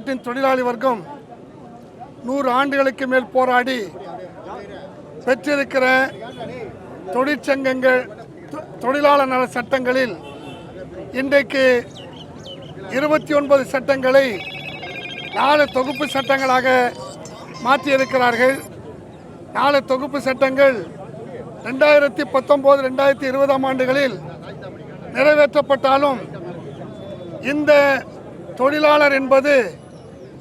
நாட்டின் தொழிலாளி வர்க்கம் நூறு ஆண்டுகளுக்கு மேல் போராடி பெற்றிருக்கிற தொழிற்சங்கங்கள் தொழிலாளர் நல சட்டங்களில் இன்றைக்கு இருபத்தி ஒன்பது சட்டங்களை நாலு தொகுப்பு சட்டங்களாக மாற்றியிருக்கிறார்கள். நாலு தொகுப்பு சட்டங்கள் ரெண்டாயிரத்தி பத்தொம்போது ரெண்டாயிரத்தி இருபதாம் ஆண்டுகளில் நிறைவேற்றப்பட்டாலும் இந்த தொழிலாளர் என்பது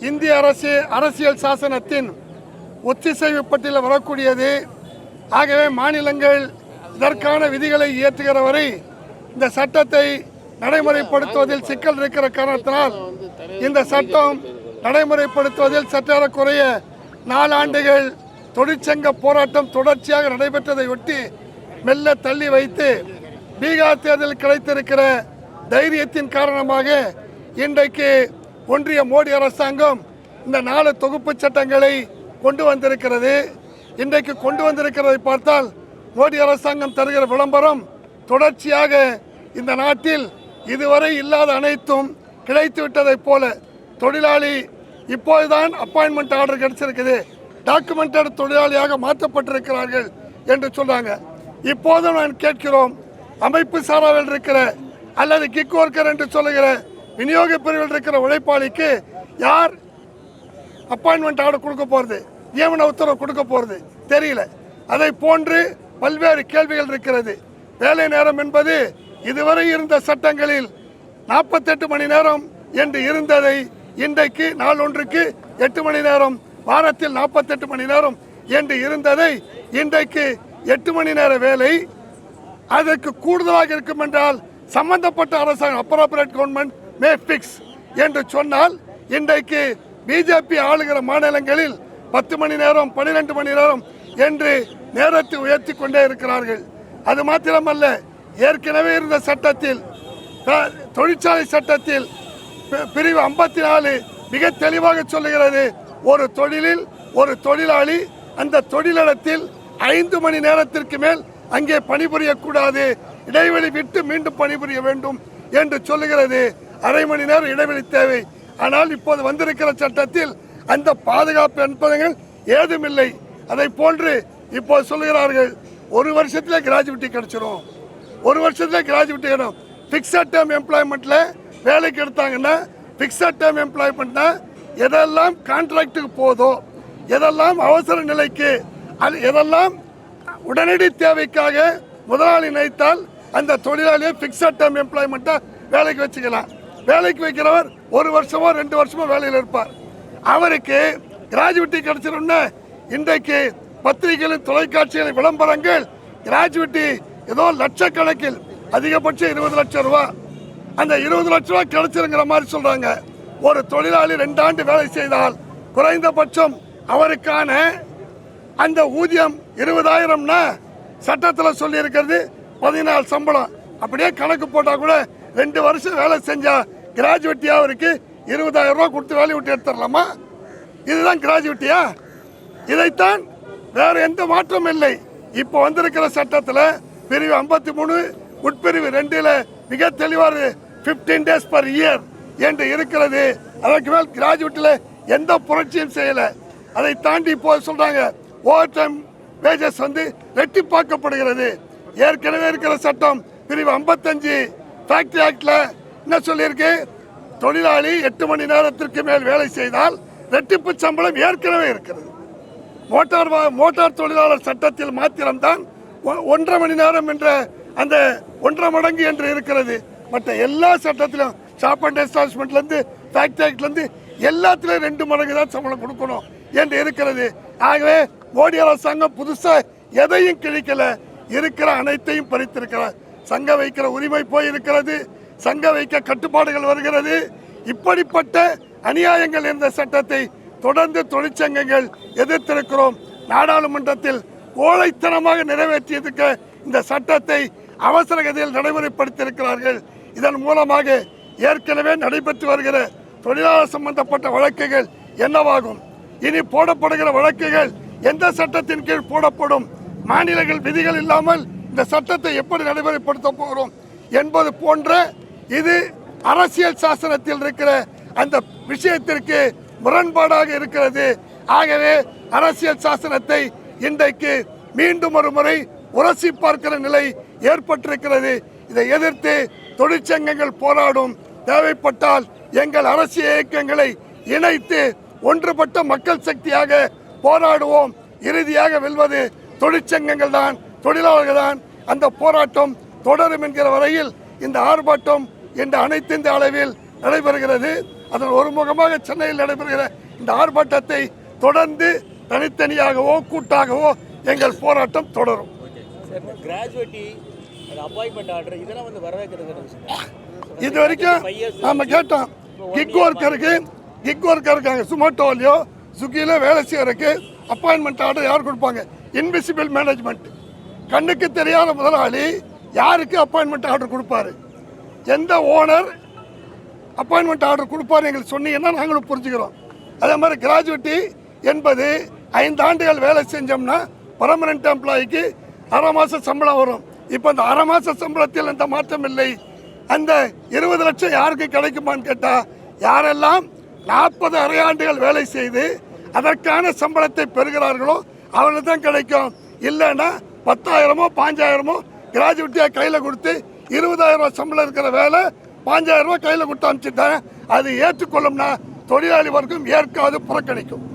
இந்திய அரசு அரசியல் சாசனத்தின் ஒத்திசைவு பட்டியலில் வரக்கூடியது. ஆகவே மாநிலங்கள் இதற்கான விதிகளை இயற்றுகிற வரை இந்த சட்டத்தை நடைமுறைப்படுத்துவதில் சிக்கல் இருக்கிற காரணத்தினால் இந்த சட்டம் நடைமுறைப்படுத்துவதில் சற்றேறக்குறைய குறைய நாலாண்டுகள் தொழிற்சங்க போராட்டம் தொடர்ச்சியாக நடைபெற்றதை ஒட்டி மெல்ல தள்ளி வைத்து பீகார் தேர்தலில் கிடைத்திருக்கிற தைரியத்தின் காரணமாக இன்றைக்கு ஒன்றிய மோடி அரசாங்கம் இந்த நாலு தொகுப்பு சட்டங்களை கொண்டு வந்திருக்கிறது. இன்றைக்கு கொண்டு வந்திருக்கிறதை பார்த்தால் மோடி அரசாங்கம் தருகிற விளம்பரம் தொடர்ச்சியாக இந்த நாட்டில் இதுவரை இல்லாத அனைத்தும் கிடைத்து விட்டதைப் போல தொழிலாளி இப்போதுதான் அப்பாயின்மெண்ட் ஆர்டர் கிடைச்சிருக்குது. டாக்குமெண்டட் தொழிலாளியாக மாற்றப்பட்டிருக்கிறார்கள் என்று சொல்றாங்க. இப்போதும் நான் கேட்கிறோம் அமைப்பு சாராவில் இருக்கிற அல்லது கிக் ஒர்க்கர் என்று சொல்லுகிற விநியோக பிரிவில் இருக்கிற உழைப்பாளிக்கு யார் அப்பாயின்மெண்ட் ஆர்டர் கொடுக்க போகிறது நியமன உத்தரவு கொடுக்க போகிறது தெரியல. அதை போன்று பல்வேறு கேள்விகள் இருக்கிறது. வேலை நேரம் என்பது இதுவரை இருந்த சட்டங்களில் நாற்பத்தெட்டு மணி நேரம் என்று இருந்ததை இன்றைக்கு நாள் ஒன்றுக்கு எட்டு மணி நேரம் வாரத்தில் நாற்பத்தெட்டு மணி நேரம் என்று இருந்ததை இன்றைக்கு எட்டு மணி நேர வேலை அதற்கு கூடுதலாக இருக்கும் என்றால் சம்பந்தப்பட்ட அரசாங்கம் அப்ராபரேட் கவர்மெண்ட் மே பிக்ஸ் என்று சொன்னால் இன்றைக்கு பிஜேபி ஆளுகிற மாநிலங்களில் பத்து மணி நேரம் பன்னிரெண்டு மணி நேரம் என்று நேரத்தை உயர்த்தி கொண்டே இருக்கிறார்கள். அது மாத்திரமல்ல ஏற்கனவே இருந்த சட்டத்தில் தொழிற்சாலை சட்டத்தில் பி- பிரிவு ஐம்பத்தி நாலு மிக தெளிவாக சொல்லுகிறது ஒரு தொழிலில் ஒரு தொழிலாளி அந்த தொழிலிடத்தில் ஐந்து மணி நேரத்திற்கு மேல் அங்கே பணிபுரியக்கூடாது இடைவெளி விட்டு மீண்டும் பணிபுரிய வேண்டும் என்று சொல்லுகிறது. அரை மணி நேரம் இடைவெளி தேவை. ஆனால் இப்போது வந்திருக்கிற சட்டத்தில் அந்த பாதுகாப்பு என்பதுகள் ஏதுமில்லை. அதை போன்று இப்போது சொல்லுகிறார்கள் ஒரு வருஷத்தில் கிராஜுவிட்டி கிடைச்சிடும் ஒரு வருஷத்தில் கிராஜுவிட்டி கிடைக்கும் ஃபிக்ஸட் டேர்ம் எம்ப்ளாய்மெண்ட்டில் வேலைக்கு எடுத்தாங்கன்னா ஃபிக்ஸட் டேர்ம் எம்ப்ளாய்மெண்ட்னா எதெல்லாம் கான்ட்ராக்டுக்கு போதோ எதெல்லாம் அவசர நிலைக்கு அது எதெல்லாம் உடனடி தேவைக்காக முதலாளி நினைத்தால் அந்த தொழிலாளியை ஃபிக்ஸட் டேர்ம் எம்ப்ளாய்மெண்ட்டாக வேலைக்கு வச்சுக்கலாம். வேலைக்கு வைக்கிறவர் ஒரு வருஷமோ ரெண்டு வருஷமோ வேலையில் இருப்பார். அவருக்கு கிராஜுவிட்டி கிடைச்சிரும்னா இன்றைக்கு பத்திரிகைகளின் தொலைக்காட்சிகளின் விளம்பரங்கள் கிராஜுவிட்டி ஏதோ லட்சக்கணக்கில் அதிகபட்சம் இருபது லட்சம் ரூபா. அந்த இருபது லட்ச ரூபா கிடைச்சிருங்கிற மாதிரி சொல்கிறாங்க ஒரு தொழிலாளி ரெண்டு ஆண்டு வேலை செய்தால் குறைந்தபட்சம் அவருக்கான அந்த ஊதியம் இருபதாயிரம்னா சட்டத்தில் சொல்லியிருக்கிறது பதினாலு சம்பளம். அப்படியே கணக்கு போட்டால் கூட ரெண்டு வருஷம் வேலை செஞ்சா கிராஜுவேட்டியா அவருக்கு இருபதாயிரம் ரூபா கொடுத்து வேலையை விட்டு எடுத்துடலாமா? இதுதான் கிராஜுவேட்டியா இதைத்தான் வேற எந்த மாற்றமும் இல்லை. இப்போ வந்திருக்கிற சட்டத்தில் பிரிவு ஐம்பத்தி மூணு உட்பிரிவு ரெண்டுல மிக தெளிவாக பிப்டீன் டேஸ் பர் இயர் என்று இருக்கிறது. அதற்கு மேல் கிராஜுவேட்டில் எந்த புரட்சியும் செய்யலை. அதை தாண்டி இப்போ சொல்றாங்க ஓவர் டைம் வேஜஸ் வந்து ரெட்டிப்பாக்கப்படுகிறது. ஏற்கனவே இருக்கிற சட்டம் பிரிவு ஐம்பத்தஞ்சு ஃபேக்டரி ஆக்டில் என்ன சொல்லியிருக்கு? தொழிலாளி எட்டு மணி நேரத்திற்கு மேல் வேலை செய்தால் ரெட்டிப்பு சம்பளம் ஏற்கனவே இருக்கிறது. மோட்டார் வா- மோட்டார் தொழிலாளர் சட்டத்தில் மாத்திரம்தான் ஒன்றரை மணி நேரம் என்ற அந்த ஒன்றரை மடங்கு என்று இருக்கிறது. மற்ற எல்லா சட்டத்திலும் ஷாப் அண்ட் எஸ்டாப்மெண்ட்லேருந்து ஃபேக்டரி ஆக்ட்லேருந்து எல்லாத்துலேயும் ரெண்டு மடங்கு தான் சம்பளம் கொடுக்கணும் என்று இருக்கிறது. ஆகவே மோடி அரசாங்கம் புதுசாக எதையும் கிழிக்கலை. இருக்கிற அனைத்தையும் பறித்திருக்கிறார். சங்க வைக்கிற உரிமை போய் இருக்கிறது சங்க வைக்க கட்டுப்பாடுகள் வருகிறது. இப்படிப்பட்ட அநியாயங்கள் இருந்த சட்டத்தை தொடர்ந்து தொழிற்சங்கங்கள் எதிர்த்திருக்கிறோம். நாடாளுமன்றத்தில் கோழைத்தனமாக நிறைவேற்றியிருக்க இந்த சட்டத்தை அவசர கதியில் நடைமுறைப்படுத்தியிருக்கிறார்கள். இதன் மூலமாக ஏற்கனவே நடைபெற்று வருகிற தொழிலாளர் சம்பந்தப்பட்ட வழக்குகள் என்னவாகும்? இனி போடப்படுகிற வழக்குகள் எந்த சட்டத்தின் கீழ் போடப்படும்? மாநிலங்கள் விதிகள் இல்லாமல் இந்த சட்டத்தை எப்படி நடைமுறைப்படுத்த போகிறோம் என்பது போன்ற இது அரசியல் சாசனத்தில் இருக்கிற அந்த விஷயத்திற்கு முரண்பாடாக இருக்கிறது. ஆகவே அரசியல் சாசனத்தை இன்றைக்கு மீண்டும் ஒரு முறை உரசி பார்க்கிற நிலை ஏற்பட்டிருக்கிறது. இதை எதிர்த்து தொழிற்சங்கங்கள் போராடும். தேவைப்பட்டால் எங்கள் அரசியல் இயக்கங்களை இணைத்து ஒன்றுபட்ட மக்கள் சக்தியாக போராடுவோம். இறுதியாக வெல்வது தொழிற்சங்கங்கள் தான் தொழிலாளர்கள் தான் அந்த போராட்டம் தொடரும் என்கிற வரையில் இந்த ஆர்ப்பாட்டம் இந்த அனைத்து இந்த அளவில் நடைபெறுகிறது. அதன் ஒருமுகமாக சென்னையில் நடைபெறுகிற இந்த ஆர்ப்பாட்டத்தை தொடர்ந்து தனித்தனியாகவோ கூட்டாகவோ எங்கள் போராட்டம் தொடரும். இது வரைக்கும் நாம கேட்டோம். கிக் ஒர்க்கருக்கு கிக் ஒர்க்கர் இருக்காங்க. சுமோட்டோலையோ சுக்கியில வேலை செய்யறதுக்கு அப்பாயின்மெண்ட் ஆர்டர் யார் கொடுப்பாங்க? இன்விசிபிள் மேனேஜ்மெண்ட் கண்ணுக்கு தெரியாத முதலாளி யாருக்கு அப்பாயின்மெண்ட் ஆர்டர் கொடுப்பாரு? எந்த ஓனர் அப்பாயின்மெண்ட் ஆர்டர் கொடுப்பாரு எங்களுக்கு சொன்னீங்கன்னா நாங்களும் புரிஞ்சுக்கிறோம். அதே மாதிரி கிராஜுவிட்டி என்பது ஐந்து ஆண்டுகள் வேலை செஞ்சோம்னா பர்மனன்ட் எம்ப்ளாயிக்கு அரை மாத சம்பளம் வரும். இப்போ அந்த அரை மாத சம்பளத்தில் எந்த மாற்றம் இல்லை. அந்த இருபது லட்சம் யாருக்கு கிடைக்குமான்னு கேட்டால் யாரெல்லாம் நாற்பது அரையாண்டுகள் வேலை செய்து அதற்கான சம்பளத்தை பெறுகிறார்களோ அவங்களுக்கு தான் கிடைக்கும். இல்லைன்னா பத்தாயிரமோ பாஞ்சாயிரமோ கிராஜுவிட்டியாக கையில் கொடுத்து இருபதாயிரம் ரூபா சம்பளம் இருக்கிற வேலை பாஞ்சாயிரம் ரூபா கையில் கொடுத்து அனுப்பிச்சிட்டாங்க. அது ஏற்றுக்கொள்ளும்னா தொழிலாளி வர்க்கம் ஏற்காது புறக்கணிக்கும்.